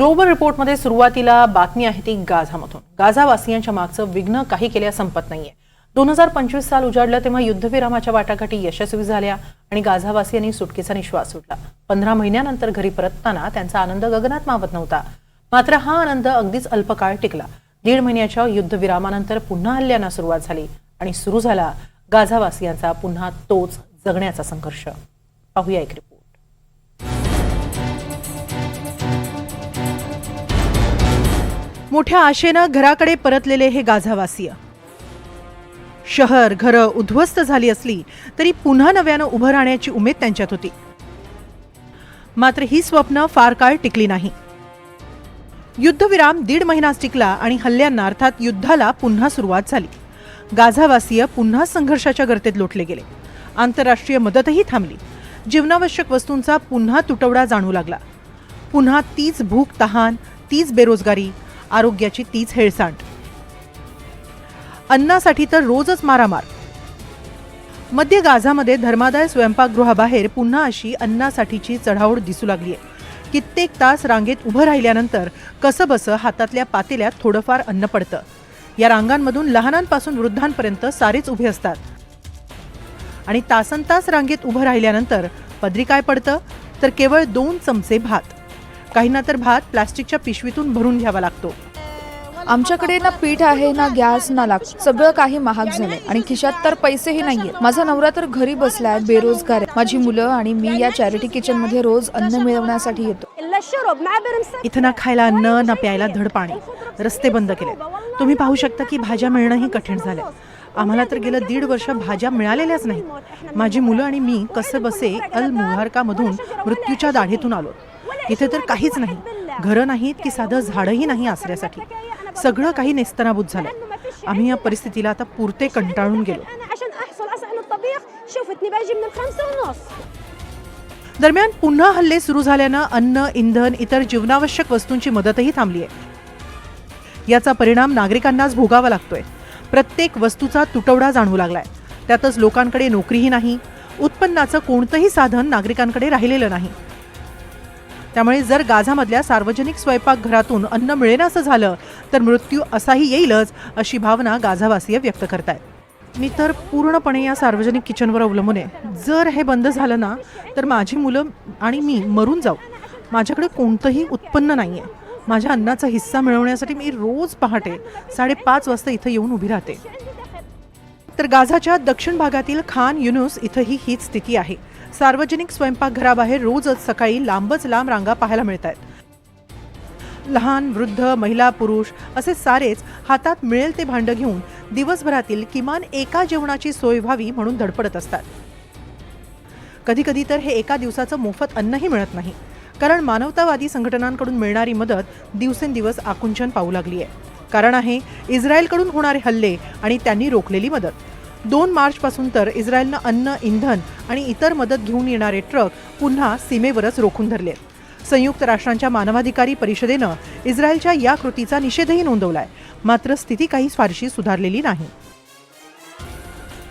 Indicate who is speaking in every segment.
Speaker 1: Global रिपोर्टमध्ये सुरुवातीला बातमी आहे ती गाझामधून. गाझावासियांच्या मागचं विघ्न काही केल्या संपत नाहीये. दोन हजार पंचवीस साल उजाडलं तेव्हा युद्धविरामाच्या वाटाघाटी यशस्वी झाल्या आणि गाझावासियांनी सुटकेचा निश्वास सुटला पंधरा महिन्यानंतर घरी परतताना त्यांचा आनंद गगनात मावत नव्हता. मात्र हा आनंद अगदीच अल्पकाळ टिकला. दीड महिन्याच्या युद्धविरामानंतर पुन्हा हल्ल्यांना सुरुवात झाली आणि सुरू झाला गाझावासियांचा पुन्हा तोच जगण्याचा संघर्ष. पाहूया एक मोठ्या आशेनं घराकडे परतलेले हे गाझावासीय. शहर घरं उद्ध्वस्त झाली असली तरी पुन्हा नव्यानं उभं राहण्याची उमेद त्यांच्यात होती. मात्र ही स्वप्न फार काळ टिकली नाही. युद्धविराम दीड महिनाच टिकला आणि हल्ल्यांना अर्थात युद्धाला पुन्हा सुरुवात झाली. गाझावासीय पुन्हा संघर्षाच्या गर्तेत लोटले गेले. आंतरराष्ट्रीय मदतही थांबली. जीवनावश्यक वस्तूंचा पुन्हा तुटवडा जाणू लागला. पुन्हा तीच भूक तहान तीच बेरोजगारी आरोग्याची तीच हेळसांड. अन्नासाठी तर रोजच मारामार. मध्य गाझामध्ये धर्मादाय स्वयंपाकगृहाबाहेर पुन्हा अशी अन्नासाठीची चढाओढ दिसू लागली आहे कित्येक तास रांगेत उभं राहिल्यानंतर कसंबसं हातातल्या पातेल्यात थोडंफार अन्न पडतं. या रांगांमधून लहानांपासून वृद्धांपर्यंत सारेच उभे असतात. आणि तासन तास रांगेत उभं राहिल्यानंतर पदरी काय पडतं? तर केवळ दोन चमचे भात. काहींना तर भात प्लास्टिकच्या पिशवीतून भरून घ्यावा लागतो.
Speaker 2: आमच्याकडे ना पीठ आहे ना गॅस ना लाग सगळं काही महाग झालंय. आणि खिशात तर पैसेही नाहीये. माझा नवरा तर घरी बसलाय बेरोजगार आहे. माझी मुलं आणि मी या चॅरिटी किचनमध्ये रोज अन्न मिळवण्यासाठी येतो.
Speaker 1: इथं ना खायला अन्न ना प्यायला धड पाणी. रस्ते बंद केले तुम्ही पाहू शकता की भाज्या मिळणंही कठीण झालं आम्हाला तर गेलं दीड वर्ष भाज्या मिळालेल्याच नाहीत. माझी मुलं आणि मी कसे बसे अल मुहारकामधून मृत्यूच्या दाढेतून आलो इथे तर काहीच नाही. घरं नाहीत की साधं झाडंही नाही आसऱ्यासाठी. सगळं काही नेस्तनाबूत झालं. आम्ही या परिस्थितीला आता पुरते कंटाळून गेलो. दरम्यान पुन्हा हल्ले सुरू झाल्यानं अन्न इंधन इतर जीवनावश्यक वस्तूंची मदतही थांबली आहे याचा परिणाम नागरिकांनाच भोगावा लागतोय. प्रत्येक वस्तूचा तुटवडा जाणवू लागलाय. त्यातच लोकांकडे नोकरीही नाही. उत्पन्नाचं कोणतंही साधन नागरिकांकडे राहिलेलं नाही. त्यामुळे जर गाझामधल्या सार्वजनिक स्वयंपाकघरातून अन्न मिळेनासं झालं तर मृत्यू असाही येईलच अशी भावना गाझावासीय व्यक्त करतायत. मी तर पूर्णपणे या सार्वजनिक किचनवर अवलंबून आहे. जर हे बंद झालं ना तर माझी मुलं आणि मी मरून जाऊ. माझ्याकडे कोणतंही उत्पन्न नाही आहे माझ्या अन्नाचा हिस्सा मिळवण्यासाठी मी रोज पहाटे साडेपाच वाजता इथं येऊन उभी राहते. तर गाझाच्या दक्षिण भागातील खान युनुस इथंही हीच स्थिती आहे. सार्वजनिक स्वयंपाकघराबाहेर रोजच सकाळी लांबच लांब रांगा पाहायला मिळत आहेत लहान वृद्ध महिला पुरुष असे सारेच हातात मिळेल ते भांडं घेऊन दिवसभरातील किमान एका जेवणाची सोय व्हावी म्हणून धडपडत असतात. कधी कधी तर हे एका दिवसाचं मोफत अन्नही मिळत नाही. कारण मानवतावादी संघटनांकडून मिळणारी मदत दिवसेंदिवस आकुंचन पाहू लागली आहे कारण आहे इस्रायलकडून होणारे हल्ले आणि त्यांनी रोखलेली मदत. दोन मार्चपासून तर इस्रायलनं अन्न इंधन आणि इतर मदत घेऊन येणारे ट्रक पुन्हा सीमेवरच रोखून धरले संयुक्त राष्ट्रांच्या मानवाधिकारी परिषदेनं इस्रायलच्या या कृतीचा निषेधही नोंदवलाय. मात्र स्थिती काही फारशी सुधारलेली नाही.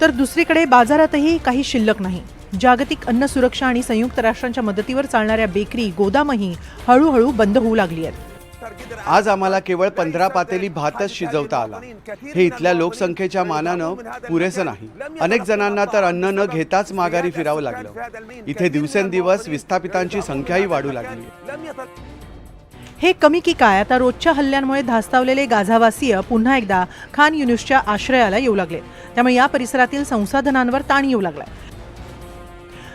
Speaker 1: तर दुसरीकडे बाजारातही काही शिल्लक नाही. जागतिक अन्न सुरक्षा आणि संयुक्त राष्ट्रांच्या मदतीवर चालणाऱ्या बेकरी गोदामही हळूहळू बंद होऊ लागली आहेत.
Speaker 3: आज आम्हाला केवळ पंधरा पातेली भातच शिजवता आला. हे इथल्या लोकसंख्येच्या मानानं पुरेसं नाही. अनेक जणांना तर अन्न न घेताच माघारी फिरावं लागलं. इथे दिवसेंदिवस विस्थापितांची संख्याही वाढू लागली.
Speaker 1: हे कमी की काय? आता रोजच्या हल्ल्यांमुळे धास्तावलेले गाझावासीय पुन्हा एकदा खान युनिसच्या आश्रयाला येऊ लागले. त्यामुळे या परिसरातील संसाधनांवर ताण येऊ लागलाय.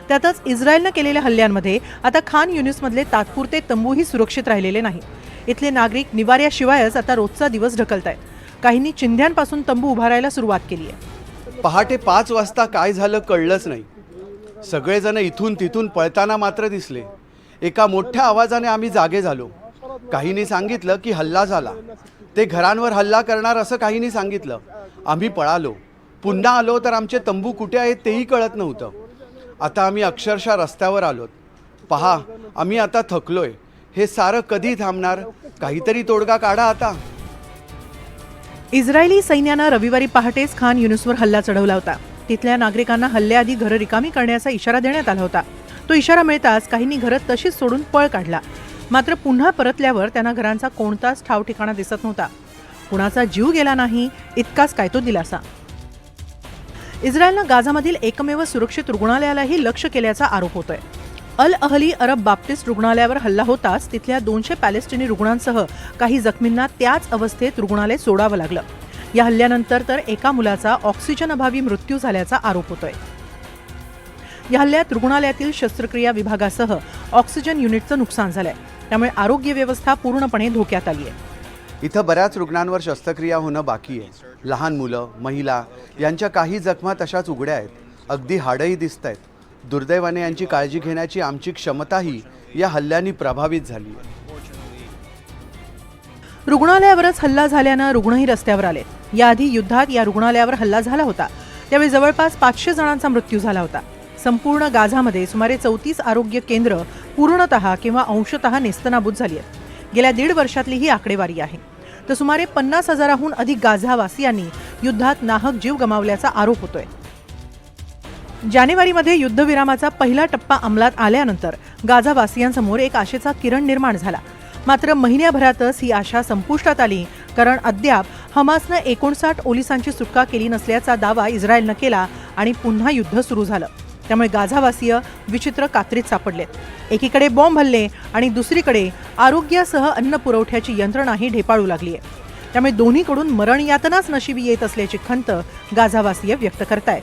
Speaker 1: त्यातच इस्रायलनं केलेल्या हल्ल्यांमध्ये आता खान युनिसमधले तात्पुरते तंबूही सुरक्षित राहिलेले नाही. इथले नागरिक निवाऱ्याशिवायच आता रोजचा दिवस ढकलत आहेत काहींनी चिंध्यांपासून तंबू उभारायला सुरुवात केली आहे.
Speaker 3: पहाटे पाच वाजता काय झालं कळलंच नाही. सगळेजण इथून तिथून पळताना मात्र दिसले. एका मोठ्या आवाजाने आम्ही जागे झालो. काहींनी सांगितलं की हल्ला झाला. ते घरांवर हल्ला करणार असं काहींनी सांगितलं. आम्ही पळालो. पुन्हा आलो तर आमचे तंबू कुठे आहेत तेही कळत नव्हतं. आता आम्ही अक्षरशः रस्त्यावर आलोत. पहा आम्ही आता थकलोय. हे सारं कधी थांबणार? काहीतरी तोडगा काढा आता.
Speaker 1: इस्रायली सैन्यानं रविवारी पहाटेच खान युनुसवर हल्ला चढवला होता. तिथल्या नागरिकांना हल्ल्याआधी घरं रिकामी करण्याचा इशारा देण्यात आला होता. तो इशारा मिळताच काहींनी घरं तशीच सोडून पळ काढला. मात्र पुन्हा परतल्यावर त्यांना घरांचा कोणताच ठाव ठिकाणा दिसत नव्हता. कुणाचा जीव गेला नाही इतकाच काय तो दिलासा. इस्रायलनं गाझामधील एकमेव सुरक्षित रुग्णालयालाही लक्ष केल्याचा आरोप होतोय. अल अहली अरब बाप्टिस्ट रुग्णालयावर हल्ला होताच तिथल्या दोनशे पॅलेस्टिनी रुग्णांसह काही जखमींना त्याच अवस्थेत रुग्णालय सोडावं लागलं. या हल्ल्यानंतर तर एका मुलाचा ऑक्सिजन अभावी मृत्यू झाल्याचा आरोप होतोय. या हल्ल्यात रुग्णालयातील शस्त्रक्रिया विभागासह ऑक्सिजन युनिटचं नुकसान झालंय. त्यामुळे आरोग्य व्यवस्था पूर्णपणे धोक्यात आली आहे
Speaker 3: इथं बऱ्याच रुग्णांवर शस्त्रक्रिया होणं बाकी आहे. लहान मुलं महिला यांच्या काही जखमा तशाच उघड्या आहेत. अगदी हाडंही दिसत आहेत. दुर्दैवाने यांची काळजी घेण्याची आमची क्षमताही या हल्ल्यांनी प्रभावित झाली. आहे
Speaker 1: रुग्णालयावरच हल्ला झाल्यानं रुग्णही रस्त्यावर आले. याआधी युद्धात या रुग्णालयावर हल्ला झाला होता. त्यावेळी जवळपास पाचशे जणांचा मृत्यू झाला होता. संपूर्ण गाझामध्ये सुमारे चौतीस आरोग्य केंद्र पूर्णतः किंवा अंशतः नेस्तनाबूत झाली आहेत. गेल्या दीड वर्षातली ही आकडेवारी आहे. तर सुमारे पन्नास हजाराहून अधिक गाझावासियांनी युद्धात नाहक जीव गमावल्याचा आरोप होतोय. जानेवारीमध्ये युद्धविरामाचा पहिला टप्पा अंमलात आल्यानंतर गाझावासियांसमोर एक आशेचा किरण निर्माण झाला. मात्र महिन्याभरातच ही आशा संपुष्टात आली कारण अद्याप हमासनं एकोणसाठ ओलिसांची सुटका केली नसल्याचा दावा इस्रायलनं केला आणि पुन्हा युद्ध सुरू झालं. त्यामुळे गाझावासीय विचित्र कात्रीत सापडलेत. एकीकडे बॉम्ब हल्ले आणि दुसरीकडे आरोग्यासह अन्न पुरवठ्याची यंत्रणाही ढेपाळू लागली आहे त्यामुळे दोन्हीकडून मरण यातनाच नशिबी येत असल्याची खंत गाझावासीय व्यक्त करतायत.